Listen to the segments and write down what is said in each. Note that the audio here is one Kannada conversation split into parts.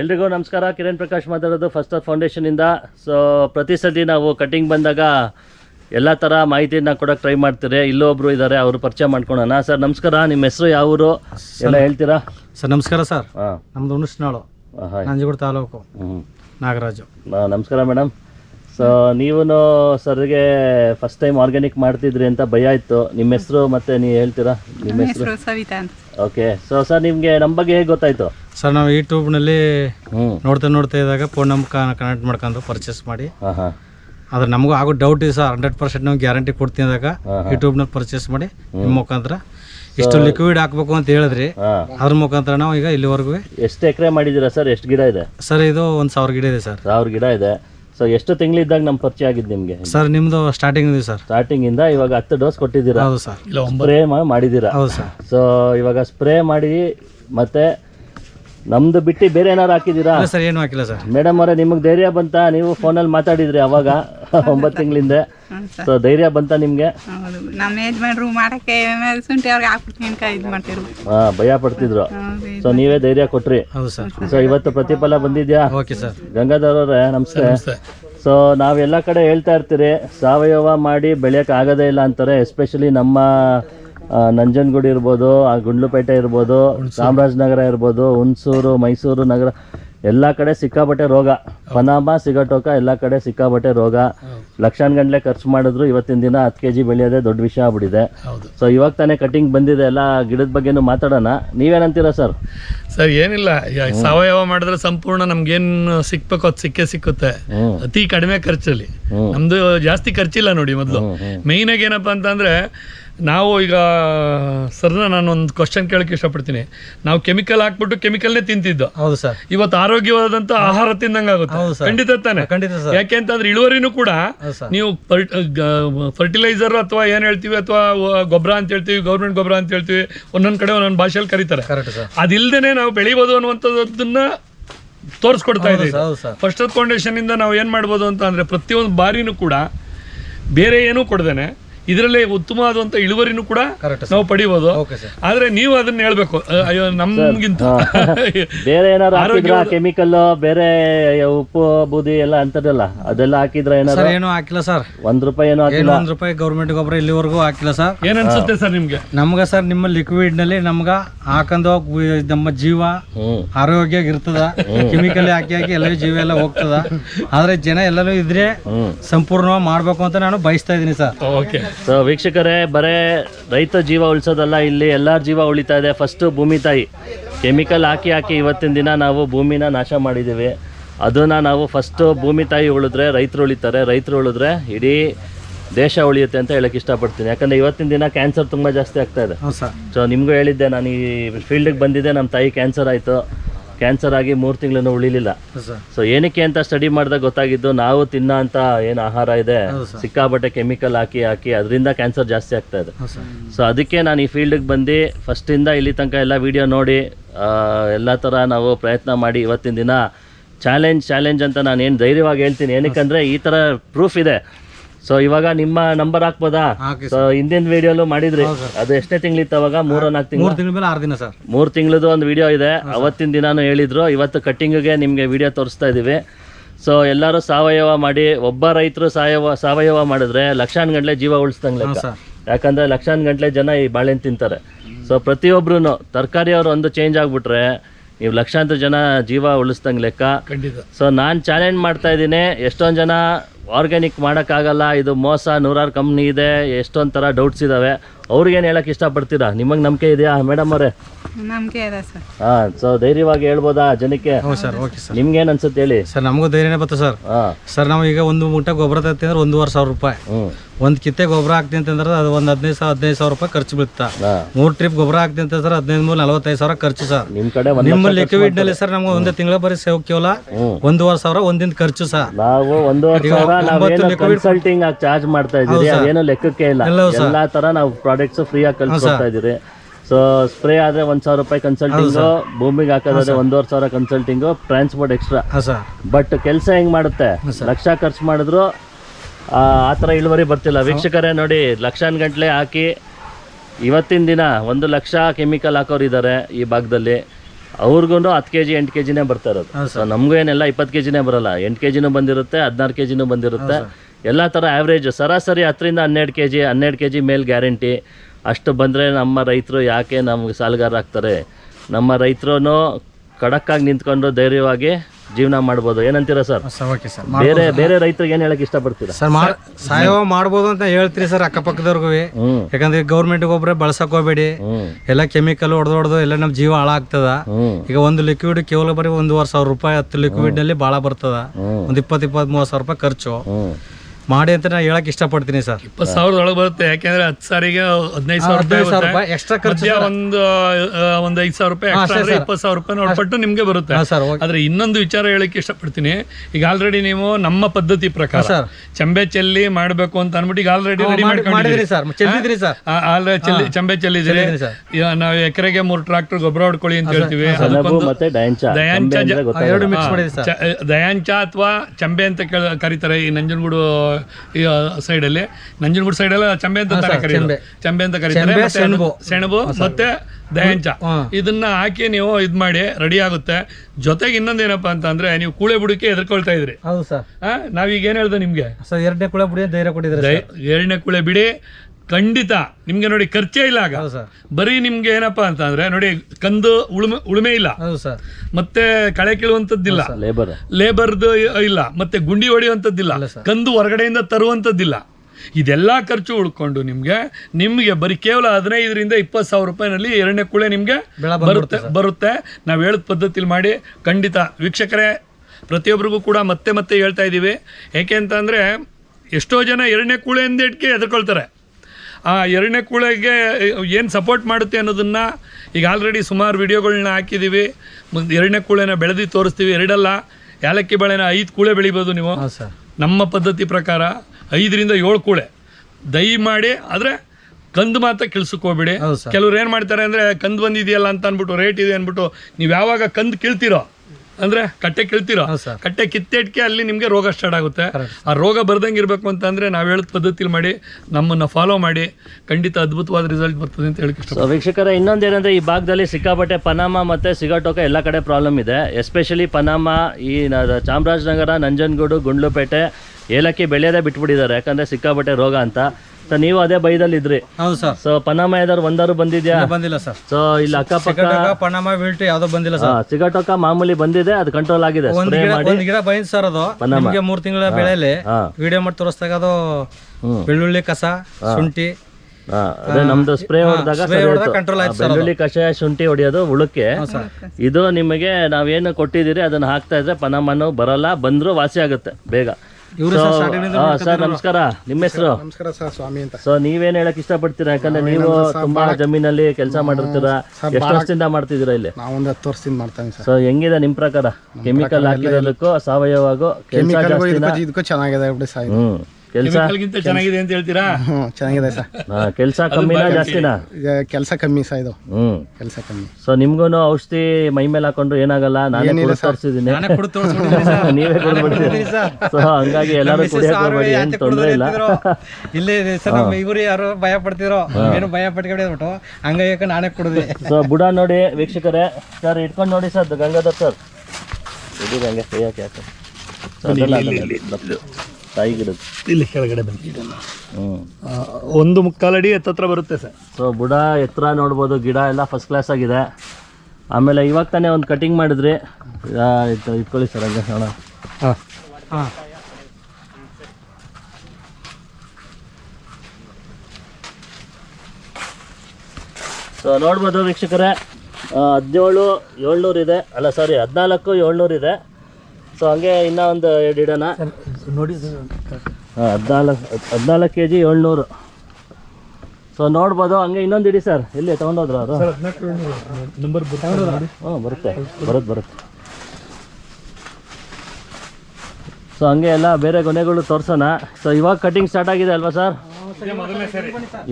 ಎಲ್ರಿಗೂ ನಮಸ್ಕಾರ. ಕಿರಣ್ ಪ್ರಕಾಶ್ ಮಾತಾಡೋದು ಫಸ್ಟ್ ಆಫ್ ಫೌಂಡೇಶನಿಂದ ಸೊ ಪ್ರತಿ ಸತಿ ನಾವು ಕಟಿಂಗ್ ಬಂದಾಗ ಎಲ್ಲ ಥರ ಮಾಹಿತಿನ ಕೊಡೋಕೆ ಟ್ರೈ ಮಾಡ್ತೀರಿ. ಇಲ್ಲೊಬ್ರು ಇದ್ದಾರೆ ಅವರು ಪರಿಚಯ ಮಾಡ್ಕೊಳೋಣ. ಸರ್ ನಮಸ್ಕಾರ. ನಿಮ್ಮ ಹೆಸರು ಯಾವ ಊರು? ಎಲ್ಲ ಹೇಳ್ತೀರಾ? ಸರ್ ನಮಸ್ಕಾರ ಸರ್. ಹಾಂ. ನಮ್ದು ಹುಣಸ್ನಾಳು ಹಾಯ್. ತಾಲೂಕು ಹ್ಞೂ ನಾಗರಾಜು. ನಮಸ್ಕಾರ ಮೇಡಮ್ ಸೊ ನೀವು ಸರ್ಗೆ ಫಸ್ಟ್ ಟೈಮ್ ಆರ್ಗ್ಯಾನಿಕ್ ಮಾಡ್ತಿದ್ರಿ ಅಂತ ಭಯ ಇತ್ತು. ನಿಮ್ಮ ಹೆಸರು ಮತ್ತೆ ನೀವು ಹೇಳ್ತೀರಾ? ನಿಮ್ಮ ಹೆಸರು? ಹೆಸರು ಸವಿತಾ ಓಕೆ ಸೊ ಸರ್ ನಿಮಗೆ ನಮ್ಮ ಬಗ್ಗೆ ಹೇಗೆ ಗೊತ್ತಾಯ್ತು? ಸರ್ ನಾವು ಯೂಟ್ಯೂಬ್ನಲ್ಲಿ ನಲ್ಲಿ ನೋಡ್ತಾ ನೋಡ್ತಾ ಇದ್ದಾಗ ಫೋನ್ ನಂಬರ್ ಕನೆಕ್ಟ್ ಮಾಡ್ಕೊಂಡು ಪರ್ಚೇಸ್ ಮಾಡಿ. ಹಾಂ ಹಾಂ. ಆದ್ರೆ ನಮಗೂ ಆಗೋ ಡೌಟ್ ಇದೆ ಸರ್ ಹಂಡ್ರೆಡ್ ಪರ್ಸೆಂಟ್ ನಾವು ಗ್ಯಾರಂಟಿ ಕೊಡ್ತೀನಿ ಅಂದಾಗ ಹಾ. ಯೂಟ್ಯೂಬ್ನಲ್ಲಿ ಪರ್ಚೇಸ್ ಮಾಡಿ ನಿಮ್ಮ ಮುಖಾಂತರ. ಇಷ್ಟು ಲಿಕ್ವಿಡ್ ಹಾಕ್ಬೇಕು ಅಂತ ಹೇಳಿದ್ರಿ. ಅದ್ರ ಮುಖಾಂತರ ನಾವು ಈಗ ಇಲ್ಲಿವರೆಗೂ ಎಷ್ಟು ಎಕರೆ ಮಾಡಿದ್ದೀರಾ ಸರ್? ಎಷ್ಟು ಗಿಡ ಇದೆ? ಸರ್ ಇದು ಒಂದು ಸಾವಿರ ಗಿಡ ಇದೆ ಸರ್. ಸಾವಿರ ಗಿಡ ಇದೆ. ಸೊ ಎಷ್ಟು ತಿಂಗಳಿದ್ದಾಗ ನಮ್ಮ ಪರಿಚಯ ಆಗಿದ್ದು ನಿಮಗೆ? ಸರ್ ನಿಮ್ಮದು ಸ್ಟಾರ್ಟಿಂಗ್ ಇದೆ ಸರ್. ಸ್ಟಾರ್ಟಿಂಗ್ ಇಂದ ಇವಾಗ ಹತ್ತು ಡೋಸ್ ಕೊಟ್ಟಿದ್ದೀರಾ? ಹೌದು ಸರ್. ಸ್ಪ್ರೇ ಮಾಡಿದ್ದೀರಾ? ಹೌದು ಸರ್. ಸೊ ಇವಾಗ ಸ್ಪ್ರೇ ಮಾಡಿ ಮತ್ತೆ ನಮ್ದು ಬಿಟ್ಟು ಬೇರೆ ಏನಾರು ಹಾಕಿದೀರಾ ಸರ್ ಏನು ಹಾಕಿಲ್ಲ ಸರ್. ಮೇಡಮ್ ಅವರೇ ನಿಮಗೆ ಧೈರ್ಯ ಬಂತ? ನೀವು ಫೋನಲ್ಲಿ ಮಾತಾಡಿದ್ರಿ ಅವಾಗ ಒಂಬತ್ತು ತಿಂಗಳಿಂದ. ಸೊ ಧೈರ್ಯ ಬಂತ ನಿಮಗೆ? ಹೌದು. ನಮ್ಮ ಯಜಮಾನ್ರು ಮಾಡಕ್ಕೆ ಶುಂಠಿ ಅವ್ರಿಗೆ ಹಾಕ್ಬಿಟ್ಟು ಇದು ಮಾಡ್ತಿರು ಹಾಂ ಭಯ ಪಡ್ತಿದ್ರು. ಸೊ ನೀವೇ ಧೈರ್ಯ ಕೊಟ್ರಿ. ಹೌದು ಸರ್. ಸೊ ಇವತ್ತು ಪ್ರತಿಫಲ ಬಂದಿದ್ಯಾ? Okay sir. ಗಂಗಾಧರ್ ಅವರೇ ನಮಸ್ತೆ. ಸೊ ನಾವೆಲ್ಲ ಕಡೆ ಹೇಳ್ತಾ ಇರ್ತೀರಿ ಸಾವಯವ ಮಾಡಿ ಬೆಳೆಯಕ್ಕೆ ಆಗೋದೇ ಇಲ್ಲ ಅಂತಾರೆ ಎಸ್ಪೆಷಲಿ ನಮ್ಮ ನಂಜನಗೂಡು ಇರ್ಬೋದು ಆ ಗುಂಡ್ಲುಪೇಟೆ ಇರ್ಬೋದು ಚಾಮರಾಜನಗರ ಇರ್ಬೋದು ಹುಣಸೂರು ಮೈಸೂರು ನಗರ ಎಲ್ಲ ಕಡೆ ಸಿಕ್ಕಾಬಟ್ಟೆ ರೋಗ. ಪನಾಮ ಸಿಗಟೋಕ ಎಲ್ಲ ಕಡೆ ಸಿಕ್ಕಾಬಟ್ಟೆ ರೋಗ. ಲಕ್ಷಾನ್ ಗಂಟ್ಲೆ ಖರ್ಚು ಮಾಡಿದ್ರು ಇವತ್ತಿನ ದಿನ ಹತ್ತು ಕೆ ಜಿ ಬೆಳೆಯೋದೇ ದೊಡ್ಡ ವಿಷಯ ಆಗ್ಬಿಟ್ಟಿದೆ. ಸೊ ಇವಾಗ ತಾನೇ ಕಟಿಂಗ್ ಬಂದಿದೆ ಎಲ್ಲ ಗಿಡದ ಬಗ್ಗೆನೂ ಮಾತಾಡೋಣ. ನೀವೇನಂತೀರಾ ಸರ್ ಸರ್ ಏನಿಲ್ಲ. ಸಾವಯವ ಮಾಡಿದ್ರೆ ಸಂಪೂರ್ಣ ನಮ್ಗೇನು ಸಿಕ್ಬೇಕು ಅದು ಸಿಕ್ಕೇ ಸಿಕ್ಕುತ್ತೆ. ಅತಿ ಕಡಿಮೆ ಖರ್ಚಲ್ಲಿ. ನಮ್ದು ಜಾಸ್ತಿ ಖರ್ಚಿಲ್ಲ ನೋಡಿ ಮೊದಲು. ಮೇಯ್ನ್ ಆಗಿ ಏನಪ್ಪ ಅಂತಂದ್ರೆ ನಾವು ಈಗ ಸರ್ನ ನಾನು ಒಂದು ಕ್ವಶನ್ ಕೇಳಕ್ಕೆ ಇಷ್ಟಪಡ್ತೀನಿ. ನಾವು ಕೆಮಿಕಲ್ ಹಾಕ್ಬಿಟ್ಟು ಕೆಮಿಕಲ್ನೇ ತಿಂತಿದ್ದು. ಹೌದು ಸರ್. ಇವತ್ತು ಆರೋಗ್ಯವಾದಂತ ಆಹಾರ ತಿಂದಂಗಾಗುತ್ತೆ. ಖಂಡಿತ ತಾನೆ. ಖಂಡಿತ ಸರ್. ಯಾಕೆ ಅಂತಂದ್ರೆ ಇಳುವರಿನೂ ಕೂಡ ನೀವು ಫರ್ಟಿಲೈಸರ್ ಅಥವಾ ಏನ್ ಹೇಳ್ತೀವಿ ಅಥವಾ ಗೊಬ್ಬರ ಅಂತ ಹೇಳ್ತೀವಿ ಗೌರ್ಮೆಂಟ್ ಗೊಬ್ಬರ ಅಂತ ಹೇಳ್ತೀವಿ ಒಂದೊಂದು ಕಡೆ ಒಂದೊಂದು ಭಾಷೆಯಲ್ಲಿ ಕರೀತಾರೆ. ಅದಿಲ್ದೇನೆ ನಾವು ಬೆಳಿಬೋದು ಅನ್ನುವಂಥದ್ದನ್ನ ತೋರಿಸ್ಕೊಡ್ತಾ ಸರ್ ಫಸ್ಟ್ ಫೌಂಡೇಶನ್ ಇಂದ ನಾವು ಏನ್ ಮಾಡ್ಬೋದು ಅಂತ ಅಂದ್ರೆ ಪ್ರತಿಯೊಂದು ಬಾರಿನೂ ಕೂಡ ಬೇರೆ ಏನೂ ಕೊಡ್ದೇನೆ. ಇದರಲ್ಲೇ ಉತ್ತಮವಾದಂತ ಇಳುವರಿನೂ ಕೂಡ ನಾವು ಪಡಿಬೋದು. ಆದ್ರೆ ನೀವು ಅದನ್ನ ಹೇಳ್ಬೇಕು. ಅಯ್ಯೋ ನಮ್ಗಿಂತ ಬೇರೆ ಏನಾದ್ರು ಹಾಕಿದ್ರ? ಕೆಮಿಕಲ್ ಬೇರೆ ಉಪ್ಪು ಬೂದಿ ಎಲ್ಲ ಅಂತದಲ್ಲ ಅದೆಲ್ಲ ಹಾಕಿದ್ರೆ ಸರ್ ಏನಾರು ಏನು ಹಾಕಿಲ್ಲ ಸರ್ ಒಂದ್ ರೂಪಾಯಿ ಏನೋ ಹಾಕಿಲ್ಲ? ಒಂದ್ ರೂಪಾಯಿ ಗೌರ್ಮೆಂಟ್ ಗೊಬ್ಬರ ಇಲ್ಲಿವರೆಗೂ ಹಾಕಿಲ್ಲ ಸರ್ ಏನ್ ಅನ್ಸುತ್ತೆ ಸರ್ ನಿಮ್ಗೆ? ನಮ್ಗ ಸರ್ ನಿಮ್ಮ ಲಿಕ್ವಿಡ್ನಲ್ಲಿ ನಮ್ಗ ಹಾಕಂದು ಹೋಗ್- ನಮ್ಮ ಜೀವ ಆರೋಗ್ಯವಾಗಿ ಆರೋಗ್ಯ ಇರ್ತದ ಕೆಮಿಕಲ್ ಹಾಕಿ ಹಾಕಿ ಎಲ್ಲ ಜೀವ ಎಲ್ಲ ಹೋಗ್ತದ. ಆದ್ರೆ ಜನ ಎಲ್ಲರೂ ಇದ್ರೆ ಸಂಪೂರ್ಣವಾಗಿ ಮಾಡ್ಬೇಕು ಅಂತ ನಾನು ಬಯಸ್ತಾ ಇದೀನಿ ಸರ್ ಓಕೆ ಸೊ ವೀಕ್ಷಕರೇ ಬರೇ ರೈತ ಜೀವ ಉಳಿಸೋದಲ್ಲ ಇಲ್ಲಿ ಎಲ್ಲರ ಜೀವ ಉಳಿತಾ ಇದೆ. ಫಸ್ಟು ಭೂಮಿ ತಾಯಿ. ಕೆಮಿಕಲ್ ಹಾಕಿ ಹಾಕಿ ಇವತ್ತಿನ ದಿನ ನಾವು ಭೂಮಿನ ನಾಶ ಮಾಡಿದ್ದೀವಿ. ಅದನ್ನು ನಾವು ಫಸ್ಟು ಭೂಮಿ ತಾಯಿ ಉಳಿದ್ರೆ ರೈತರು ಉಳಿತಾರೆ. ರೈತರು ಉಳಿದ್ರೆ ಇಡೀ ದೇಶ ಉಳಿಯುತ್ತೆ ಅಂತ ಹೇಳಕ್ ಇಷ್ಟಪಡ್ತೀನಿ. ಯಾಕಂದ್ರೆ ಇವತ್ತಿನ ದಿನ ಕ್ಯಾನ್ಸರ್ ತುಂಬ ಜಾಸ್ತಿ ಆಗ್ತಾ ಇದೆ. ಸೊ ನಿಮಗೂ ಹೇಳಿದ್ದೆ ನಾನು ಈ ಫೀಲ್ಡಿಗೆ ಬಂದಿದ್ದೆ ನಮ್ಮ ತಾಯಿ ಕ್ಯಾನ್ಸರ್ ಆಯಿತು. ಕ್ಯಾನ್ಸರ್ ಆಗಿ ಮೂರು ತಿಂಗಳನ್ನು ಉಳಿಲಿಲ್ಲ. ಸೊ ಏನಕ್ಕೆ ಅಂತ ಸ್ಟಡಿ ಮಾಡಿದಾಗ ಗೊತ್ತಾಗಿದ್ದು ನಾವು ತಿನ್ನ ಅಂತ ಏನು ಆಹಾರ ಇದೆ. ಸಿಕ್ಕಾಬಟ್ಟೆ ಕೆಮಿಕಲ್ ಹಾಕಿ ಹಾಕಿ ಅದರಿಂದ ಕ್ಯಾನ್ಸರ್ ಜಾಸ್ತಿ ಆಗ್ತಾ ಇದೆ. ಸೊ ಅದಕ್ಕೆ ನಾನು ಈ ಫೀಲ್ಡ್ಗೆ ಬಂದು ಫಸ್ಟಿಂದ ಇಲ್ಲಿ ತನಕ ಎಲ್ಲ ವಿಡಿಯೋ ನೋಡಿ ಎಲ್ಲ ಥರ ನಾವು ಪ್ರಯತ್ನ ಮಾಡಿ ಇವತ್ತಿನ ದಿನ. ಚಾಲೆಂಜ್ ಚಾಲೆಂಜ್ ಅಂತ ನಾನು ಏನು ಧೈರ್ಯವಾಗಿ ಹೇಳ್ತೀನಿ. ಏನಕ್ಕಂದ್ರೆ ಈ ಥರ ಪ್ರೂಫ್ ಇದೆ. ಸೊ ಇವಾಗ ನಿಮ್ಮ ನಂಬರ್ ಹಾಕ್ಬೋದಾ? ಹಾಕಿ ಸೊ ಹಿಂದಿನ ವಿಡಿಯೋಲು ಮಾಡಿದ್ರಿ. ಅದು ಎಷ್ಟೇ ತಿಂಗಳಿತ್ತು ಅವಾಗ ಮೂರು ನಾಲ್ಕು ತಿಂಗಳು? ಮೂರು ತಿಂಗಳ ಮೇಲೆ ಆರು ದಿನ ಸರ್. ಮೂರು ತಿಂಗಳದ್ದು ಒಂದು ವಿಡಿಯೋ ಇದೆ. ಅವತ್ತಿನ ದಿನಾನು ಹೇಳಿದ್ರು. ಇವತ್ತು ಕಟ್ಟಿಂಗಿಗೆ ನಿಮಗೆ ವಿಡಿಯೋ ತೋರಿಸ್ತಾ ಇದ್ದೀವಿ ಸೊ ಎಲ್ಲರೂ ಸಾವಯವ ಮಾಡಿ ಒಬ್ಬ ರೈತರು ಸಾವಯವ ಸಾವಯವ ಮಾಡಿದ್ರೆ ಲಕ್ಷಾನ್ ಗಂಟ್ಲೆ ಜೀವ ಉಳಿಸ್ದಂಗೆ ಸರ್. ಯಾಕಂದ್ರೆ ಲಕ್ಷಾನ್ ಗಂಟ್ಲೆ ಜನ ಈ ಬಾಳೆಹಣ್ಣು ತಿಂತಾರೆ. ಸೊ ಪ್ರತಿಯೊಬ್ರು ತರಕಾರಿಯವರು ಒಂದು ಚೇಂಜ್ ಆಗ್ಬಿಟ್ರೆ ನೀವು ಲಕ್ಷಾಂತರ ಜನ ಜೀವ ಉಳಿಸ್ದಂಗೆ ಲೆಕ್ಕ. ಸೊ ನಾನು ಚಾಲೆಂಜ್ ಮಾಡ್ತಾ ಇದ್ದೀನಿ. ಎಷ್ಟೊಂದು ಜನ ಆರ್ಗ್ಯಾನಿಕ್ ಮಾಡೋಕ್ಕಾಗಲ್ಲ ಇದು ಮೋಸ ನೂರಾರು ಕಂಪ್ನಿ ಇದೆ ಎಷ್ಟೊಂದು ಥರ ಡೌಟ್ಸ್ ಇದ್ದಾವೆ ಅವ್ರಿಗೇನು ಹೇಳಕ್ಕೆ ಇಷ್ಟಪಡ್ತೀರಾ? ನಿಮಗೆ ನಂಬಿಕೆ ಇದೆಯಾ? ಮೇಡಮ್ ಅವರೇ. ನಮ್ಗೆ ಇದೆ ಸರ್. ಹಾಂ ಸೊ ಧೈರ್ಯವಾಗಿ ಹೇಳ್ಬೋದಾ ಜನಕ್ಕೆ? ನಿಮ್ಗೆ ಸರ್ ಓಕೆ ಸರ್. ನಿಮ್ಗೇನು ಅನ್ಸುತ್ತೆ ಹೇಳಿ? ಸರ್ ನಮಗೂ ಧೈರ್ಯನೇ ಬರ್ತದೆ ಸರ್. ಹಾಂ. ಸರ್ ನಾವು ಈಗ ಒಂದು ಮೂಟ ಗೊಬ್ಬರ ತರ್ತೀನಿ ಅಂದ್ರೆ ಒಂದೂವರೆ ಸಾವಿರ ರೂಪಾಯಿ. ಒಂದ್ ಒಂದು ಕಿತ್ತೆ ಗೊಬ್ಬರ ಹಾಕ್ತೀನಿ ಅಂತಂದ್ರೆ ಅದು ಒಂದು ಹದಿನೈದು ಸಾವಿರ ಹದಿನೈದು ಸಾವಿರ ರೂಪಾಯಿ ಖರ್ಚು ಬೀಳ್ತಾ ಮೂರ್ ಟ್ರಿಪ್ ಗೊಬ್ಬರ ಹಾಕ್ತೀನಿ ಸರ್ ಹದಿನೈದು ಮೂರ್ ನಲವತ್ತೈದು ಸಾವಿರ ಖರ್ಚು ಸರ್. ನಿಮ್ಮ ಕಡೆ ಒಂದು ನಿಮ್ಮ ಲಿಕ್ವಿಡ್ನಲ್ಲಿ ಸರ್ ನಮ್ಗೆ ಒಂದು ತಿಂಗಳ ಬರೀ ಸೇವ್ ಕೇವಲ ಒಂದೂವರೆ ಸಾವಿರ ಒಂದಿನ ಖರ್ಚು ಸರ್. ನಾವು ಒಂದೂವರೆ ಸಾವಿರ ಚಾರ್ಜ್ ಮಾಡ್ತಾ ಇದ್ದೀವಿ ಏನೋ ಅದೇನು ಲೆಕ್ಕಕ್ಕೆ ಇಲ್ಲ. ಎಲ್ಲಾ ತರ ನಾವು ಪ್ರಾಡಕ್ಟ್ಸ್ ಫ್ರೀ ಆಗಿ ಕಳ್ಸಿಕೊಡ್ತಾ ಇದ್ದೀರಿ. ಸೊ ಸ್ಪ್ರೇ ಆದ್ರೆ ಒಂದ್ ಸಾವಿರ ರೂಪಾಯಿ ಕನ್ಸಲ್ಟಿಂಗ್ ಭೂಮಿಗೆ ಹಾಕೋದಾದ್ರೆ ಒಂದೂವರೆ ಸಾವಿರ ಕನ್ಸಲ್ಟಿಂಗ್ ಟ್ರಾನ್ಸ್ಪೋರ್ಟ್ ಎಕ್ಸ್ಟ್ರಾ ಬಟ್ ಕೆಲಸ ಹೆಂಗ್ ಮಾಡುತ್ತೆ? ಲಕ್ಷ ಖರ್ಚು ಮಾಡಿದ್ರು ಆ ಥರ ಇಳುವರಿ ಬರ್ತಿಲ್ಲ. ವೀಕ್ಷಕರೇ ನೋಡಿ ಲಕ್ಷಾನ್ ಗಂಟ್ಲೆ ಹಾಕಿ ಇವತ್ತಿನ ದಿನ ಒಂದು ಲಕ್ಷ ಕೆಮಿಕಲ್ ಹಾಕೋರು ಇದ್ದಾರೆ ಈ ಭಾಗದಲ್ಲಿ. ಅವ್ರಿಗೂ ಹತ್ತು ಕೆ ಜಿ ಎಂಟು ಕೆ ಜಿನೇ ಬರ್ತಾ ಇರೋದು. ಸೊ ನಮಗೂ ಏನೆಲ್ಲ ಇಪ್ಪತ್ತು ಕೆ ಜಿನೇ ಬರಲ್ಲ. ಎಂಟು ಕೆ ಜಿನೂ ಬಂದಿರುತ್ತೆ ಹದಿನಾರು ಕೆ ಜಿನೂ ಬಂದಿರುತ್ತೆ ಎಲ್ಲ ಥರ ಆ್ಯಾವ್ರೇಜ್ ಸರಾಸರಿ ಹತ್ತರಿಂದ ಹನ್ನೆರಡು ಕೆ ಜಿ ಹನ್ನೆರಡು ಕೆ ಜಿ ಮೇಲೆ ಗ್ಯಾರಂಟಿ ಅಷ್ಟು ಬಂದರೆ ನಮ್ಮ ರೈತರು ಯಾಕೆ ನಮಗೆ ಸಾಲಗಾರ ಆಗ್ತಾರೆ? ನಮ್ಮ ರೈತರು ಖಡಕ್ಕಾಗಿ ನಿಂತ್ಕೊಂಡು ಧೈರ್ಯವಾಗಿ ಜೀವನ ಮಾಡ್ಬೋದು. ಏನಂತೀರಾ ಸರ್? ಓಕೆ ಸರ್ ಬೇರೆ ಬೇರೆ ರೈತರಿಗೆ ಏನು ಹೇಳಕ್ಕೆ ಇಷ್ಟಪಡ್ತೀರಾ? ಸರ್ ಮಾಡ್ ಸಾವಯವ ಮಾಡ್ಬೋದು ಅಂತ ಹೇಳ್ತೀರಿ ಸರ್ ಅಕ್ಕಪಕ್ಕದವ್ರಿಗೂ. ಯಾಕಂದ್ರೆ ಗೌರ್ಮೆಂಟ್ ಗೊಬ್ಬರ ಬಳಸಕ್ ಹೋಗ್ಬೇಡಿ. ಎಲ್ಲ ಕೆಮಿಕಲ್ ಹೊಡೆದು ಹೊಡೆದು ಎಲ್ಲ ನಮ್ಮ ಜೀವ ಹಾಳಾಗ್ತದ. ಈಗ ಒಂದು ಲಿಕ್ವಿಡ್ ಕೇವಲ ಬರೀ ಒಂದೂವರೆ ಸಾವಿರ ರೂಪಾಯಿ ಹತ್ತು ಲಿಕ್ವಿಡ್ನಲ್ಲಿ ಭಾಳ ಬರ್ತದ. ಒಂದ್ ಒಂದು ಇಪ್ಪತ್ತು ಇಪ್ಪತ್ತ್ ಮೂವತ್ತು ಸಾವಿರ ರೂಪಾಯಿ ಖರ್ಚು. ಹ್ಞೂ ಮಾಡಿ ಅಂತ ನಾನು ಹೇಳಕ್ ಇಷ್ಟಪಡ್ತೀನಿ ಸರ್. ಇಪ್ಪತ್ತು ಸಾವಿರದ ಒಳಗೆ ಬರುತ್ತೆ. ಯಾಕೆಂದ್ರೆ ಹತ್ತು ಸಾರಿಗೆ ಹದಿನೈದು ಸಾವಿರ ರೂಪಾಯಿ ಸಾವಿರ ರೂಪಾಯಿ ಎಕ್ಸ್ಟ್ರಾ ಖರ್ಚು ಮಧ್ಯ ಒಂದು ಒಂದು ಐದು ಸಾವಿರ ರೂಪಾಯಿ ಎಕ್ಸ್ಟ್ರಾ ಇಪ್ಪತ್ತು ಸಾವಿರ ರೂಪಾಯಿ ನೋಡ್ಬಿಟ್ಟು ನಿಮ್ಗೆ ಬರುತ್ತೆ. ಹಾಂ ಸರ್ ಓಕೆ. ಆದ್ರೆ ಇನ್ನೊಂದು ವಿಚಾರ ಹೇಳಕ್ಕೆ ಇಷ್ಟಪಡ್ತೀನಿ. ಈಗ ಆಲ್ರೆಡಿ ನೀವು ನಮ್ಮ ಪದ್ಧತಿ ಪ್ರಕಾರ ಸರ್. ಚಂಬೆ ಚೆಲ್ಲಿ ಮಾಡ್ಬೇಕು ಅಂತ ಅಂದ್ಬಿಟ್ಟು ಈಗ ಆಲ್ರೆಡಿ ರೆಡಿ ಮಾಡಿದ್ರಿ ಮಾಡ್ಕೊಂಡಿದ್ದೀರಿ. ಸರ್. ಚೆಲ್ಲಿದ್ರಿ ಸರ್. ಆಲ್ರೆಡಿ ಚೆಲ್ಲಿ ಚಂಬೆ ಚೆಲ್ಲಿದ್ರಿ ಚೆಲ್ಲಿದ್ರಿ ಸರ್. ನಾವು ಎಕರೆಗೆ ಮೂರು ಟ್ರಾಕ್ಟರ್ ಗೊಬ್ಬರ ಹೊಡ್ಕೊಳ್ಳಿ ಅಂತ ಹೇಳ್ತೀವಿ. ಸೆಣಬು ಅದಕ್ಕೊಂದು ಮತ್ತೆ ಡಯಾಂಚ. ದಯಾಂಚ ಜ-. ಎರಡು ಮಿಕ್ಸ್ ಮಾಡಿದ್ರಿ ಸರ್. ಚ- ದಯಾಂಚ ಅಥವಾ ಚಂಬೆ ಅಂತ ಕೇಳ ಕರೀತಾರೆ. ಈ ನಂಜನಗೂಡು ಅಲ್ಲಿ. ನಂಜನಗೂಡು ಸೈಡ್ ಅಲ್ಲಿ ಚಂಬೆ ಅಂತ ತಾನೇ ಕರೀತಾರೆ ಚಂಬೆ. ಅಂತ ಕರೀತಾರೆ. ಮತ್ತೆ ಸೆಣಬು. ಸೆಣಬು ಮತ್ತೆ ದಯಂಚ ಇದನ್ನ ಹಾಕಿ ನೀವು ಇದ್ ಮಾಡಿ ರೆಡಿ ಆಗುತ್ತೆ. ಜೊತೆಗೆ ಇನ್ನೊಂದೇನಪ್ಪ ಅಂತ ಅಂದ್ರೆ ನೀವು ಕೂಳೆ ಬುಡಕ್ಕೆ ಎದುರ್ಕೊಳ್ತಾ ಇದ್ರಿ. ಹೌದು ಸರ್. ಆ, ನಾವೀಗ ಏನ್ ಹೇಳ್ದೆ ನಿಮ್ಗೆ? ಎರಡನೇ ಕೂಳೆ ಬಿಡಿ ಧೈರ್ಯ ಕೊಟ್ಟಿದ್ರೆ ಎರಡನೇ ಕೂಳೆ ಬಿಡಿ. ಖಂಡಿತ. ನಿಮ್ಗೆ ನೋಡಿ ಖರ್ಚೇ ಇಲ್ಲ ಆಗ. ಬರೀ ನಿಮ್ಗೆ ಏನಪ್ಪ ಅಂತ ಅಂದ್ರೆ ನೋಡಿ ಕಂದು ಉಳುಮೆ ಉಳುಮೆ ಇಲ್ಲ. ಹೌದು ಸರ್. ಮತ್ತೆ ಕಳೆ ಕೀಳುವಂತದ್ದಿಲ್ಲ. ಲೇಬರ್ ಲೇಬರ್ದು ಇಲ್ಲ. ಮತ್ತೆ ಗುಂಡಿ ಹೊಡೆಯುವಂಥದ್ದಿಲ್ಲ ಕಂದು ಹೊರಗಡೆಯಿಂದ ತರುವಂಥದ್ದಿಲ್ಲ ಇದೆಲ್ಲ ಖರ್ಚು ಉಳ್ಕೊಂಡು ನಿಮ್ಗೆ ನಿಮ್ಗೆ ಬರೀ ಕೇವಲ ಹದಿನೈದರಿಂದ ಇಪ್ಪತ್ತು ಸಾವಿರ ರೂಪಾಯಿನಲ್ಲಿ ಎರಡನೇ ಕುಳೆ ನಿಮ್ಗೆ ಬರುತ್ತೆ ಬರುತ್ತೆ. ನಾವು ಹೇಳಿದ ಪದ್ಧತಿಲಿ ಮಾಡಿ ಖಂಡಿತ. ವೀಕ್ಷಕರೇ ಪ್ರತಿಯೊಬ್ಬರಿಗೂ ಕೂಡ ಮತ್ತೆ ಮತ್ತೆ ಹೇಳ್ತಾ ಇದ್ದೀವಿ. ಏಕೆ ಅಂತಂದರೆ ಎಷ್ಟೋ ಜನ ಎರಡನೇ ಕೂಳೆ ಎಂದೇಟ್ಗೆ ಎದುರ್ಕೊಳ್ತಾರೆ ಆ ಎರಡನೇ ಕೂಳೆಗೆ ಏನು ಸಪೋರ್ಟ್ ಮಾಡುತ್ತೆ ಅನ್ನೋದನ್ನು ಈಗ ಆಲ್ರೆಡಿ ಸುಮಾರು ವಿಡಿಯೋಗಳನ್ನ ಹಾಕಿದ್ದೀವಿ ಮುಂದೆ ಎರಡನೇ ಕೂಳೆನ ಬೆಳೆದು ತೋರಿಸ್ತೀವಿ. ಎರಡಲ್ಲ ಏಲಕ್ಕಿ ಬೆಳೆನ ಐದು ಕೂಳೆ ಬೆಳಿಬೋದು ನೀವು. ಸರ್. ನಮ್ಮ ಪದ್ಧತಿ ಪ್ರಕಾರ ಐದರಿಂದ ಏಳು ಕೂಳೆ. ದಯಮಾಡಿ ಆದರೆ ಕಂದು ಮಾತ್ರ ಹೋಗ್ಬೇಡಿ. ಕೆಲವ್ರು ಏನು ಮಾಡ್ತಾರೆ ಅಂದರೆ ಕಂದು ಬಂದಿದೆಯಲ್ಲ ಅಂತ ಅಂದ್ಬಿಟ್ಟು ರೇಟ್ ಇದೆ ಅಂದ್ಬಿಟ್ಟು ನೀವು ಯಾವಾಗ ಕಂದು ಕೀಳ್ತೀರೋ ಅಂದರೆ ಕಟ್ಟೆ ಕೀಳ್ತೀರೋ? ಕಟ್ಟೆ ಕಿತ್ತೆಟ್ಕೆ ಅಲ್ಲಿ ನಿಮಗೆ ರೋಗ ಸ್ಟಾರ್ಟ್ ಆಗುತ್ತೆ. ಆ ರೋಗ ಬರ್ದಂಗೆ ಇರಬೇಕು ಅಂತಂದರೆ ನಾವು ಹೇಳಿದ ಪದ್ಧತಿಲಿ ಮಾಡಿ ನಮ್ಮನ್ನ ಫಾಲೋ ಮಾಡಿ ಖಂಡಿತ ಅದ್ಭುತವಾದ ರಿಸಲ್ಟ್ ಬರ್ತದೆ ಅಂತ ಸೊ ವೀಕ್ಷಕರ ಇನ್ನೊಂದೇನಂದ್ರೆ ಈ ಭಾಗದಲ್ಲಿ ಸಿಕ್ಕಾಪಟ್ಟೆ ಪನಾಮ ಮತ್ತೆ ಸಿಗಾಟೋಕ ಎಲ್ಲ ಕಡೆ ಪ್ರಾಬ್ಲಮ್ ಇದೆ. ಎಸ್ಪೆಷಲಿ ಪನಾಮ ಈ ಚಾಮರಾಜನಗರ ನಂಜನಗೂಡು ಗುಂಡ್ಲುಪೇಟೆ ಏಲಕ್ಕಿ ಬೆಳೆಯೋದೇ ಬಿಟ್ಬಿಟ್ಟಿದ್ದಾರೆ. ಯಾಕಂದ್ರೆ ಸಿಕ್ಕಾಪಟ್ಟೆ ರೋಗ ಅಂತ. ಸೊ ನೀವು ಅದೇ ಬೈದಲ್ಲಿ ಇದ್ರಿ. ಹೌದು ಸರ್. ಸೊ ಪನಾಮ ಯಾವ್ದಾರು ಒಂದಾರು ಬಂದಿದ್ಯಾ? ಬಂದಿಲ್ಲ ಸರ್. ಸೊ ಇಲ್ಲಿ ಅಕ್ಕಪಕ್ಕ ಪನಾಮ ವಿಲ್ಟು ಯಾವ್ದೋ ಬಂದಿಲ್ಲ ಸರ್. ಸಿಗಟೋಕ ಮಾಮೂಲಿ ಬಂದಿದೆ ಅದು ಕಂಟ್ರೋಲ್ ಆಗಿದೆ. ಒಂದ್ ಗಿಡ ಮಾಡಿ. ಒಂದ್ ಗಿಡ ಬೈನ್ ಸರ್ ಅದು. ನಿಮ್ಗೆ ಮೂರ್ ತಿಂಗಳ ಬೆಳೆಯಲ್ಲಿ ವಿಡಿಯೋ ಮಾಡಿ ತೋರಿಸ್ದಾಗ ಅದು ಬೆಳ್ಳುಳ್ಳಿ ಕಸ ಶುಂಠಿ. ಅದೇ ನಮ್ದು ಸ್ಪ್ರೇ ಹೊಡೆದಾಗ ಬೆಳ್ಳುಳ್ಳಿ ಕಷಾಯ ಶುಂಠಿ ಹೊಡೆಯೋದು ಹುಳಕ್ಕೆ ಇದು ನಿಮಗೆ ನಾವೇನು ಕೊಟ್ಟಿದ್ದೀರಿ ಅದನ್ನ ಹಾಕ್ತಾ ಇದ್ರೆ ಪನಮನ್ನು ಬರಲ್ಲ ಬಂದ್ರು ವಾಸಿ ಆಗುತ್ತೆ ಬೇಗ. ಸರ್ ನಮಸ್ಕಾರ. ನಿಮ್ಮ ಹೆಸರು? ನಮಸ್ಕಾರ ಸರ್ ಸ್ವಾಮಿ ಅಂತ. ಸೊ ನೀವೇನ್ ಹೇಳಕ್ ಇಷ್ಟಪಡ್ತೀರಾ? ಯಾಕಂದ್ರೆ ನೀವು ತುಂಬಾ ಜಮೀನಲ್ಲಿ ಕೆಲಸ ಮಾಡಿರ್ತೀರಾ ಎಷ್ಟು ವರ್ಷದಿಂದ ಮಾಡ್ತಿದ್ದೀರಾ ಇಲ್ಲಿ? ನಾವೊಂದು ಹತ್ತು ವರ್ಷದಿಂದ ಮಾಡ್ತಾನೆ ಸರ್. ಸೊ ಹೆಂಗಿದೆ ನಿಮ್ ಪ್ರಕಾರ? ಕೆಮಿಕಲ್ ಹಾಕಿರೋದಕ್ಕೂ ಸಾವಯವಾಗೂ ಕೆಲಸ ಜಾಸ್ತಿನ? ಚೆನ್ನಾಗಿದೆ ಬಿಡಿ ಸರ್ ಹ್ಮ್. ಕೆಲಸ ಚೆನ್ನಾಗಿದೆ ಅಂತ ಹೇಳ್ತೀರಾ? ಹ್ಞೂ ಚೆನ್ನಾಗಿದೆ ಸರ್. ಕೆಲಸ ಕಮ್ಮಿನಾ ಜಾಸ್ತಿನಾ? ಕೆಲಸ ಕಮ್ಮಿ ಸರ್ ಇದು. ಹ್ಮ್. ಕೆಲಸ ಕಮ್ಮಿ. ಸೊ ನಿಮ್ಗೂನು ಔಷಧಿ ಮೈ ಮೇಲೆ ಹಾಕೊಂಡು ಏನಾಗಲ್ಲ ನಾನೇ ತೋರಿಸಿದೀನಿ ತೋರಿಸಿದ್ದೀನಿ. ನಾನೇ ಕುಡ್ದು ತೋರಿಸ್ಬಿಟ್ಟಿದ್ದೀನಿ ಸರ್. ನೀವೇ ಕೊಡ್ಬಿಡ್ತೀನಿ ಸರ್. ಸೊ ಹಂಗಾಗಿ ಎಲ್ಲರೂ ಕುಡಿಯಕ್ ಹೋಗ್ಬೇಡಿ ಏನ್ ತೊಂದ್ರೆ ಇಲ್ಲ. ಇಲ್ಲೇ ಇದೆ ಸರ್ ನಮ್ಮ ಇವ್ರು ಯಾರು ಭಯ ಪಡ್ತಿರೋ ಏನು ಭಯ ಪಟ್ಕೊಂಡ್ಬಿಟ್ಟು ಹಂಗಾಗಿ ನಾನೇ ಕುಡ್ದೆ? ಸೊ ಬುಡ ನೋಡಿ ವೀಕ್ಷಕರೇ. ಸರ್ ಇಟ್ಕೊಂಡು ನೋಡಿ ಸರ್ ಗಂಗಾಧರ್ ಸರ್. ಇದು ಹಂಗೆ ಕೈ ಹಾಕಿ ಹಾಕಿ So, ಅದೆಲ್ಲ ಅದೆಲ್ಲ. ತಾಯಿ ಗಿಡದ ಇಲ್ಲಿ ಕೆಳಗಡೆ ಹ್ಮ್. ಆ, ಒಂದು ಮುಕ್ಕಾಲಡಿ ಹತ್ತತ್ರ ಬರುತ್ತೆ ಸರ್. ಸೊ ಬುಡ ಎತ್ತರ ನೋಡ್ಬೋದು ಗಿಡ ಎಲ್ಲ ಫಸ್ಟ್ ಕ್ಲಾಸ್ ಆಗಿದೆ. ಆಮೇಲೆ ಇವಾಗ ತಾನೇ ಒಂದು ಕಟಿಂಗ್ ಮಾಡಿದ್ರಿ ಇಟ್ಕೊಳ್ಳಿ ಸರ್ ಹಂಗೆ ನೋಡೋಣ. ಹಾಂ. ಹಾಂ. ಸೊ ನೋಡ್ಬೋದು ವೀಕ್ಷಕರೇ. ಹದಿನೇಳು ಏಳ್ನೂರು ಇದೆ. ಅಲ್ಲ ಸಾರಿ ಹದಿನಾಲ್ಕು ಏಳ್ನೂರು ಇದೆ. ಸೊ ಹಂಗೆ ಇನ್ನೂ ಒಂದು ಎರಡು ಇಡೋಣ. ನೋಡಿ ಹಾಂ ಹದಿನಾಲ್ಕು ಹದಿನಾಲ್ಕು ಕೆ ಜಿ ಏಳ್ನೂರು. ಸೊ ನೋಡ್ಬೋದು ಹಂಗೆ ಇನ್ನೊಂದು ಇಡಿ ಸರ್. ಇಲ್ಲಿ ತೊಗೊಂಡೋದ್ರ ಅವರು. ನಂಬರ್ ಹ್ಞೂ ಬರುತ್ತೆ ಬರುತ್ತೆ ಬರುತ್ತೆ ಸೊ ಹಂಗೆ ಎಲ್ಲ ಬೇರೆ ಗೊನೆಗಳು ತೋರ್ಸೋಣ. ಸೊ ಇವಾಗ ಕಟಿಂಗ್ ಸ್ಟಾರ್ಟ್ ಆಗಿದೆ ಅಲ್ವಾ ಸರ್?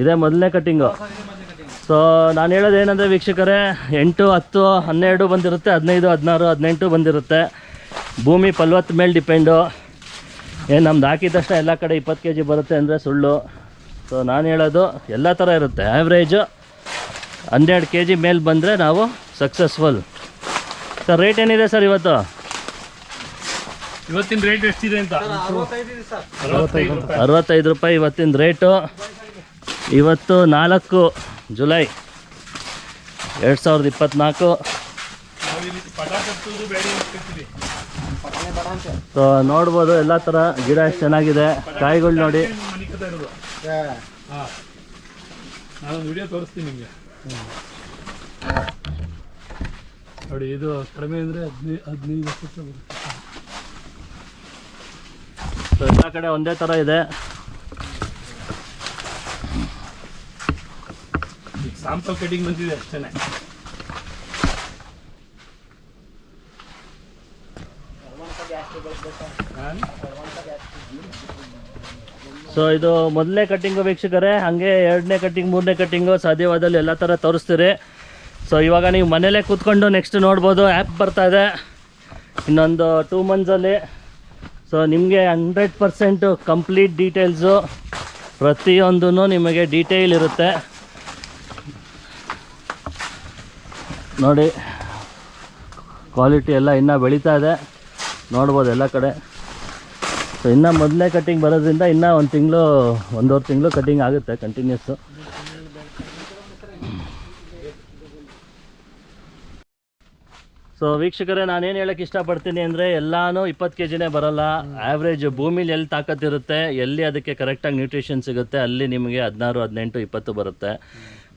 ಇದೇ ಮೊದಲನೇ ಕಟ್ಟಿಂಗು ಸೊ ನಾನು ಹೇಳೋದು ಏನಂದರೆ ವೀಕ್ಷಕರೇ ಎಂಟು ಹತ್ತು ಹನ್ನೆರಡು ಬಂದಿರುತ್ತೆ ಹದಿನೈದು ಹದಿನಾರು ಹದಿನೆಂಟು ಬಂದಿರುತ್ತೆ. ಭೂಮಿ ಫಲವತ್ತ ಮೇಲೆ ಡಿಪೆಂಡು ಏನು ನಮ್ದು ಹಾಕಿದ ತಕ್ಷಣ ಎಲ್ಲ ಕಡೆ ಇಪ್ಪತ್ತು ಕೆ ಜಿ ಬರುತ್ತೆ ಅಂದರೆ ಸುಳ್ಳು. ಸೊ ನಾನು ಹೇಳೋದು ಎಲ್ಲ ಥರ ಇರುತ್ತೆ. ಆ್ಯಾವ್ರೇಜು ಹನ್ನೆರಡು ಕೆ ಜಿ ಮೇಲೆ ಬಂದರೆ ನಾವು ಸಕ್ಸಸ್ಫುಲ್ ಸರ್ ರೇಟ್ ಏನಿದೆ ಸರ್ ಇವತ್ತು? ಇವತ್ತಿನ ರೇಟ್ ಎಷ್ಟಿದೆ ಅಂತ? ಅರವತ್ತೈದು ರೂಪಾಯಿ. ಅರವತ್ತೈದು ರೂಪಾಯಿ ಇವತ್ತಿನ ರೇಟು ಇವತ್ತು ನಾಲ್ಕು ಜುಲೈ. ಎರಡು ಸಾವಿರದ ಇಪ್ಪತ್ತ್ನಾಲ್ಕು ನಾವು ಈ ರೀತಿ ಪಟ ಕಟ್ಟುವುದು ಬೇಡ ಅಂತಿರ್ತೀವಿ ಸೊ ನೋಡ್ಬೋದು ಎಲ್ಲ ಥರ ಗಿಡ ಎಷ್ಟು ಚೆನ್ನಾಗಿದೆ. ಕಾಯಿಗಳು ನೋಡಿ. ನಾನು ವಿಡಿಯೋ ತೋರಿಸ್ತೀನಿ ನಿಮಗೆ. ನೋಡಿ ಇದು ಕಡಿಮೆ ಅಂದರೆ ಹದಿನೈದು ಹದಿನೈದು ವರ್ಷ ಬರುತ್ತೆ. ಸೊ ಎಲ್ಲ ಕಡೆ ಒಂದೇ ಥರ ಇದೆ. ಸಾಂಪಲ್ ಕಟಿಂಗ್ ಬಂದಿದೆ ಅಷ್ಟೇ ಸೊ ಇದು ಮೊದಲನೇ ಕಟ್ಟಿಂಗು ವೀಕ್ಷಕರೇ, ಹಾಗೆ ಎರಡನೇ ಕಟ್ಟಿಂಗ್ ಮೂರನೇ ಕಟ್ಟಿಂಗು ಸಾಧ್ಯವಾದಲ್ಲಿ ಎಲ್ಲ ಥರ ತೋರಿಸ್ತೀರಿ. ಸೊ ಇವಾಗ ನೀವು ಮನೇಲೇ ಕೂತ್ಕೊಂಡು ನೆಕ್ಸ್ಟ್ ನೋಡ್ಬೋದು ಆ್ಯಪ್ ಬರ್ತಾ ಇದೆ. ಇನ್ನೊಂದು ಟೂ ಮಂತ್ಸಲ್ಲಿ ಸೊ ನಿಮಗೆ ಹಂಡ್ರೆಡ್ ಪರ್ಸೆಂಟು ಕಂಪ್ಲೀಟ್ ಡೀಟೇಲ್ಸು ಪ್ರತಿಯೊಂದೂ ನಿಮಗೆ ಡೀಟೇಲ್ ಇರುತ್ತೆ. ನೋಡಿ ಕ್ವಾಲಿಟಿ ಎಲ್ಲ ಇನ್ನೂ ಬೆಳೀತಾ ಇದೆ. ನೋಡ್ಬೋದು ಎಲ್ಲ ಕಡೆ. ಸೊ ಇನ್ನು ಮೊದಲೇ ಕಟ್ಟಿಂಗ್ ಬರೋದ್ರಿಂದ ಇನ್ನೂ ಒಂದು ತಿಂಗಳು, ಒಂದೂವರೆ ತಿಂಗಳು ಕಟ್ಟಿಂಗ್ ಆಗುತ್ತೆ ಕಂಟಿನ್ಯೂಸ್ಸು ಸೊ ವೀಕ್ಷಕರೇ, ನಾನೇನು ಹೇಳೋಕ್ಕೆ ಇಷ್ಟಪಡ್ತೀನಿ ಅಂದರೆ ಎಲ್ಲಾನು ಇಪ್ಪತ್ತು ಕೆ ಜಿನೇ ಬರೋಲ್ಲ. ಆ್ಯಾವ್ರೇಜ್ ಭೂಮಿಲಿ ಎಲ್ಲಿ ತಾಕತ್ತಿರುತ್ತೆ, ಎಲ್ಲಿ ಅದಕ್ಕೆ ಕರೆಕ್ಟಾಗಿ ನ್ಯೂಟ್ರಿಷನ್ ಸಿಗುತ್ತೆ, ಅಲ್ಲಿ ನಿಮಗೆ ಹದಿನಾರು, ಹದಿನೆಂಟು, ಇಪ್ಪತ್ತು ಬರುತ್ತೆ.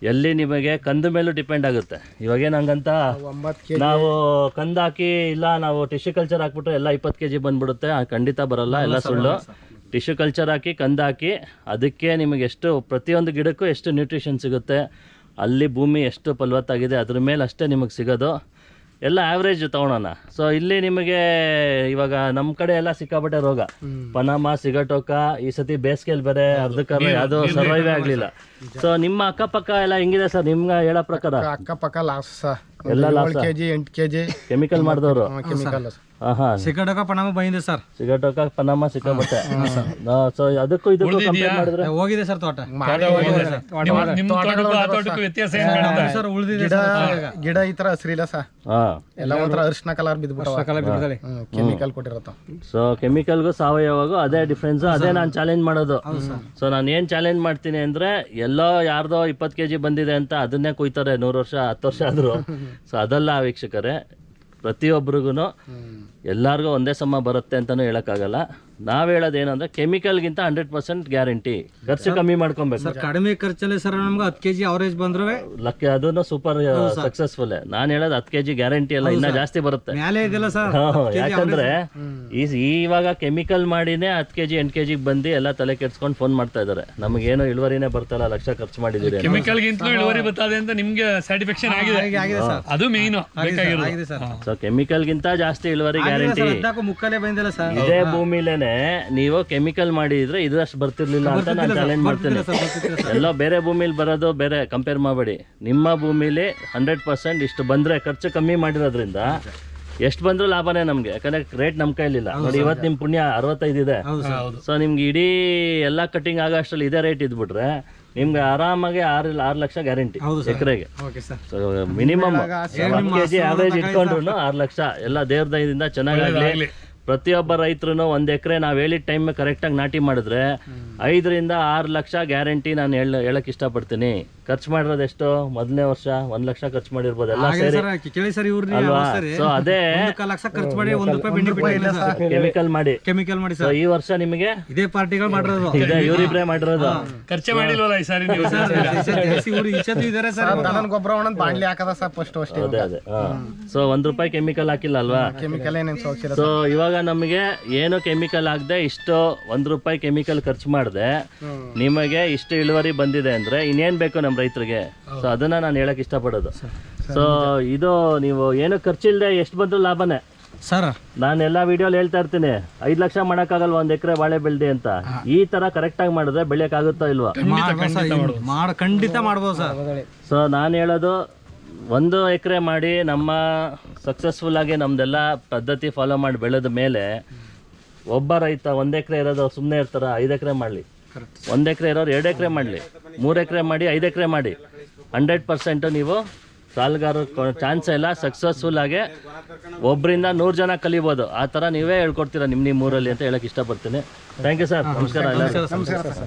ಎಲ್ಲಿ ನಿಮಗೆ ಕಂದ ಮೇಲೂ ಡಿಪೆಂಡ್ ಆಗುತ್ತೆ. ಇವಾಗೇನು ಹಂಗಂತ? ನಾವು ಕಂದು ಹಾಕಿ ಇಲ್ಲ ನಾವು ಟಿಶ್ಯೂ ಕಲ್ಚರ್ ಹಾಕ್ಬಿಟ್ಟು ಎಲ್ಲ ಇಪ್ಪತ್ತು ಕೆ ಜಿ ಬಂದ್ಬಿಡುತ್ತೆ ಖಂಡಿತ ಬರಲ್ಲ ಎಲ್ಲ ಸುಳ್ಳು. ಟಿಶ್ಯೂ ಕಲ್ಚರ್ ಹಾಕಿ ಕಂದು ಹಾಕಿ ಅದಕ್ಕೆ ನಿಮಗೆ ಎಷ್ಟು ಪ್ರತಿಯೊಂದು ಗಿಡಕ್ಕೂ ಎಷ್ಟು ನ್ಯೂಟ್ರಿಷನ್ ಸಿಗುತ್ತೆ ಅಲ್ಲಿ ಭೂಮಿ ಎಷ್ಟು ಫಲವತ್ತಾಗಿದೆ ಅದ್ರ ಮೇಲೆ ಅಷ್ಟೇ ನಿಮಗೆ ಸಿಗೋದು. ಎಲ್ಲ ಆವ್ರೇಜ್ ತೊಗೊಳೋಣ ಸೊ ಇಲ್ಲಿ ನಿಮಗೆ ಇವಾಗ ನಮ್ಮ ಕಡೆ ಎಲ್ಲ ಸಿಕ್ಕಾಪಟ್ಟೆ ರೋಗ. ಪನಾಮ ಸಿಗಟೋಕ ಈ ಸತಿ ಬೇಸಿಗೆಯಲ್ಲಿ ಬೇರೆ ಅರ್ಧಕ್ಕೆ ಅದು ಸರ್ವೈವ್ ಆಗಲಿಲ್ಲ. ಸೊ ನಿಮ್ಮ ಅಕ್ಕಪಕ್ಕ ಎಲ್ಲ ಹೆಂಗಿದೆ ಸರ್? ನಿಮ್ಗ ಹೇಳೋ ಪ್ರಕಾರ? ಅಕ್ಕಪಕ್ಕ ಲಾಸ್ ಸರ್. ಎಲ್ಲ ಲಾಸ್ ಕೆಜಿ ಎಂಟು ಕೆಜಿ. ಕೆಮಿಕಲ್ ಮಾಡಿದವರು. ಕೆಮಿಕಲ್ ಹಾಂ ಹಾಂ ಸಿಕ್ಕಡಕ ಪಣಮ ಬಂದಿದೆ ಸರ್. ಸಿಗಟೋಕ ಪನಾಮ ಸೊ ಅದಕ್ಕೂ ಇದಕ್ಕೂ ಕಂಪೇರ್ ಮಾಡಿದ್ರೆ ಹೋಗಿದೆ ಸರ್ ತೋಟ. ನಿಮ್ಮ ನಿಮ್ಮ ತೋಟಕ್ಕೂ ಆ ತೋಟಕ್ಕೂ ವ್ಯತ್ಯಾಸ ಏನು ಸರ್ ಉಳಿದಿದೆ ಗಿಡ ಗಿಡ ಈ ತರ ಹಸಿರಿಲ್ಲ ಸರ್. ಎಲ್ಲ ಒಂಥರ ಅರಿಶಿನ ಕಲರ್ ಕೆಮಿಕಲ್ ಕೊಟ್ಟಿರತ್ತ. ಸೊ ಕೆಮಿಕಲ್ಗೂ ಸಾವಯವಗೂ ಅದೇ ಡಿಫ್ರೆನ್ಸ್ ಅದೇ ನಾನು ಚಾಲೆಂಜ್ ಮಾಡೋದು. ಸೊ ನಾನು ಏನು ಚಾಲೆಂಜ್ ಮಾಡ್ತೀನಿ ಅಂದ್ರೆ ಎಲ್ಲೋ ಯಾರ್ದೋ ಇಪ್ಪತ್ತು ಕೆಜಿ ಬಂದಿದೆ ಅಂತ ಅದನ್ನೇ ಕುಯ್ತಾರೆ ನೂರು ವರ್ಷ ಹತ್ತು ವರ್ಷ ಆದ್ರೂ. ಸೊ ಅದಲ್ಲ ವೀಕ್ಷಕರೇ. ಪ್ರತಿಯೊಬ್ಬರಿಗೂ ಎಲ್ಲರಿಗೂ ಒಂದೇ ಸಮ ಬರುತ್ತೆ ಅಂತಲೂ ಹೇಳೋಕ್ಕಾಗಲ್ಲ. ನಾವು ಹೇಳೋದ್ ಏನಂದ್ರೆ ಕೆಮಿಕಲ್ಗಿಂತ ಹಂಡ್ರೆಡ್ ಪರ್ಸೆಂಟ್ ಗ್ಯಾರಂಟಿ. ಖರ್ಚು ಕಮ್ಮಿ ಮಾಡ್ಕೊಬೇಕು. ಸರ್ ಕಡಿಮೆ ಖರ್ಚಲ್ಲಿ ಸರ್ ನಮ್ಗೆ ಹತ್ತು ಕೆಜಿ ಅವರೇಜ್ ಬಂದ್ರು ಲಕ್ಕ ಅದನ್ನ ಸೂಪರ್ ಸಕ್ಸಸ್ಫುಲ್ ನಾನು ಹೇಳೋದು ಹತ್ತು ಕೆಜಿ ಗ್ಯಾರಂಟಿ ಅಲ್ಲ ಇನ್ನ ಜಾಸ್ತಿ ಬರುತ್ತೆ. ಇದೆಯಲ್ಲ ಸರ್ ಹ್ಮ್, ಯಾಕಂದ್ರೆ ಈ ಇವಾಗ ಕೆಮಿಕಲ್ ಮಾಡಿನೇ ಹತ್ತು ಕೆಜಿ ಎಂಟು ಕೆಜಿಗೆ ಬಂದು ಎಲ್ಲ ತಲೆ ಕೆಡ್ಸ್ಕೊಂಡು ಫೋನ್ ಮಾಡ್ತಾ ಇದ್ದಾರೆ ಏನೋ ಇಳುವರಿನೇ ಬರ್ತಲ್ಲ ಲಕ್ಷ ಖರ್ಚು ಮಾಡಿದ್ರೆ ಅಂತ. ಕೆಮಿಕಲ್ಗಿಂತಲೂ ಇಳುವರಿ ಬರ್ತದೆ ಅಂತ ನಿಮ್ಗೆ ಸ್ಯಾಟಿಸ್ಫ್ಯಾಕ್ಷನ್ ಆಗಿದೆ. ಆಗಿದೆ ಸರ್. ಅದು ಮೇಯ್ನು ಬೇಕಾಗಿರೋದು. ಆಗಿದೆ ಸರ್. ಸೊ ಕೆಮಿಕಲ್ಗಿಂತ ಜಾಸ್ತಿ ಇಳುವರಿ ಗ್ಯಾರಂಟಿ ಮುಕ್ಕಲೇ ಬಂದಿಲ್ಲ ಸರ್. ಇದೇ ಭೂಮಿಲೇನೆ. ನೀವು ಕೆಮಿಕಲ್ ಮಾಡಿದ್ರೆ ಇದಷ್ಟು ಬರ್ತಿರ್ಲಿಲ್ಲ ಅಂತ ನಾನು ಚಾಲೆಂಜ್ ಮಾಡ್ತೇನೆ. ಎಲ್ಲ ಬೇರೆ ಭೂಮಿಲಿ ಬರೋದು ಬೇರೆ ಕಂಪೇರ್ ಮಾಡಬೇಡಿ. ನಿಮ್ಮ ಭೂಮಿಲಿ ಹಂಡ್ರೆಡ್ ಪರ್ಸೆಂಟ್ ಇಷ್ಟು ಬಂದ್ರೆ ಖರ್ಚು ಕಮ್ಮಿ ಮಾಡಿರೋದ್ರಿಂದ ಎಷ್ಟು ಬಂದ್ರೂ ಲಾಭನೇ ನಮಗೆ. ಯಾಕಂದ್ರೆ ರೇಟ್ ನಮ್ಮ ಕೈಲಿಲ್ಲ. ನೋಡಿ ಇವತ್ತು ನಿಮ್ಮ ಪುಣ್ಯ ಅರವತ್ತೈದು ಇದೆ. ಸೊ ನಿಮ್ಗೆ ಇಡೀ ಎಲ್ಲ ಕಟಿಂಗ್ ಆಗೋ ಅಷ್ಟರಲ್ಲಿ ಇದೇ ರೇಟ್ ಇದ್ಬಿಟ್ರೆ ನಿಮ್ಗೆ ಆರಾಮಾಗಿ ಆರು ಆರು ಲಕ್ಷ ಗ್ಯಾರಂಟಿ ಎಕರೆಗೆ. So minimum K G average ಇಟ್ಕೊಂಡ್ರು ಆರು ಲಕ್ಷ. ಎಲ್ಲ ದೇವ್ರ ದಯದಿಂದ ಚೆನ್ನಾಗಾಗಲಿ. ಪ್ರತಿಯೊಬ್ಬ ರೈತರು ಒಂದು ಎಕರೆ ನಾವು ಹೇಳಿದ ಟೈಮ್ ಕರೆಕ್ಟಾಗಿ ನಾಟಿ ಮಾಡಿದ್ರೆ ಐದರಿಂದ ಆರು ಲಕ್ಷ ಗ್ಯಾರಂಟಿ ನಾನು ಹೇಳ ಹೇಳಕ್ಕೆ ಇಷ್ಟಪಡ್ತೀನಿ. ಖರ್ಚು ಮಾಡಿರೋದು ಎಷ್ಟು? ಮೊದಲನೇ ವರ್ಷ ಒಂದ್ ಲಕ್ಷ ಖರ್ಚು ಮಾಡಿರ್ಬೋದು ಎಲ್ಲ ಸೇರಿ. ಕೇಳಿ ಸರ್ ಅಲ್ವಾ? ಸರಿ. ಸೊ ಅದೇ ಒಂದು ಲಕ್ಷ ಖರ್ಚು ಮಾಡಿ ಒಂದ್ ರೂಪಾಯಿ ಕೆಮಿಕಲ್ ಮಾಡಿ. ಕೆಮಿಕಲ್ ಮಾಡಿ ಸೊ ಸರ್. ಈ ವರ್ಷ ನಿಮಗೆ? ಇದೇ ಪಾರ್ಟಿಗಳು ಮಾಡಿರೋದು. ಇದೆ ಯೂರಿಬ್ರೇ ಮಾಡಿರೋದು. ಖರ್ಚೆ ಮಾಡಿಲ್ವಲ್ಲ ಈ ಸಾರಿ ನೀವು? ಇದಾರೆ ಸರ್ ಗೊಬ್ಬರ ಒಂದೊಂದು ಬಾಣ್ಲಿ ಹಾಕದ ಸರ್ ಫಸ್ಟ್ ಅಷ್ಟೇ ಅದೇ ಅದೇ ಸೊ ಒಂದ್ ರೂಪಾಯಿ ಕೆಮಿಕಲ್ ಹಾಕಿಲ್ಲ ಅಲ್ವಾ? ಕೆಮಿಕಲ್ ಏನೇನು ಸೊ ಇವಾಗ ನಮಗೆ ಏನು ಕೆಮಿಕಲ್ ಆಗದೆ ಇಷ್ಟು ಒಂದ್ ರೂಪಾಯಿ ಕೆಮಿಕಲ್ ಖರ್ಚು ಮಾಡಿದೆ. ನಿಮಗೆ ಇಷ್ಟು ಇಳುವರಿ ಬಂದಿದೆ ಅಂದ್ರೆ ಇನ್ನೇನ್ ಬೇಕು ನಮ್ಮ ರೈತರಿಗೆ. ಸೊ ಅದನ್ನ ನಾನು ಹೇಳಕ್ ಇಷ್ಟಪಡೋದು. ಸೊ ಇದು ನೀವು ಏನು ಖರ್ಚಿಲ್ಲದೆ ಎಷ್ಟು ಬಂದ್ರು ಲಾಭನೇ? ಸರ್. ನಾನು ಎಲ್ಲ ವಿಡಿಯೋಲಿ ಹೇಳ್ತಾ ಇರ್ತೀನಿ. ಐದು ಲಕ್ಷ ಮಾಡೋಕ್ಕಾಗಲ್ಲ ಒಂದ್ ಎಕರೆ ಬಾಳೆ ಬೆಳ್ದಿ ಅಂತ? ಈ ಥರ ಕರೆಕ್ಟಾಗಿ ಮಾಡಿದ್ರೆ ಬೆಳೆಯೋಕ್ಕಾಗುತ್ತೋ ಇಲ್ವಾ? ಮಾಡ ಖಂಡಿತ ಮಾಡ್ಬೋದು. ಸರ್. ಸೊ ನಾನು ಹೇಳೋದು ಒಂದು ಎಕರೆ ಮಾಡಿ ನಮ್ಮ ಸಕ್ಸಸ್ಫುಲ್ ಆಗಿ ನಮ್ದೆಲ್ಲ ಪದ್ಧತಿ ಫಾಲೋ ಮಾಡಿ ಬೆಳೆದ ಮೇಲೆ ಒಬ್ಬ ರೈತ ಒಂದು ಎಕರೆ ಇರೋದು ಸುಮ್ಮನೆ ಇರ್ತಾರ? ಐದು ಎಕರೆ ಮಾಡಲಿ. ಒಂದು ಎಕರೆ ಇರೋರು ಎರಡು ಎಕರೆ ಮಾಡಲಿ. ಮೂರು ಎಕರೆ ಮಾಡಿ ಐದು ಎಕರೆ ಮಾಡಿ. ಹಂಡ್ರೆಡ್ ಪರ್ಸೆಂಟು ನೀವು ಸಾಲಗಾರ ಚಾನ್ಸ್ ಇಲ್ಲ ಸಕ್ಸಸ್ಫುಲ್ ಆಗಿ ಒಬ್ಬರಿಂದ ನೂರು ಜನ ಕಲಿಬೋದು. ಆ ಥರ ನೀವೇ ಹೇಳ್ಕೊಡ್ತೀರಾ ನಿಮ್ಮ ನಿಮ್ಮ ಊರಲ್ಲಿ ಅಂತ ಹೇಳಕ್ಕೆ ಇಷ್ಟಪಡ್ತೀನಿ. ಥ್ಯಾಂಕ್ ಯು ಸರ್ ನಮಸ್ಕಾರ ಎಲ್ಲ ನಮಸ್ಕಾರ ಸರ್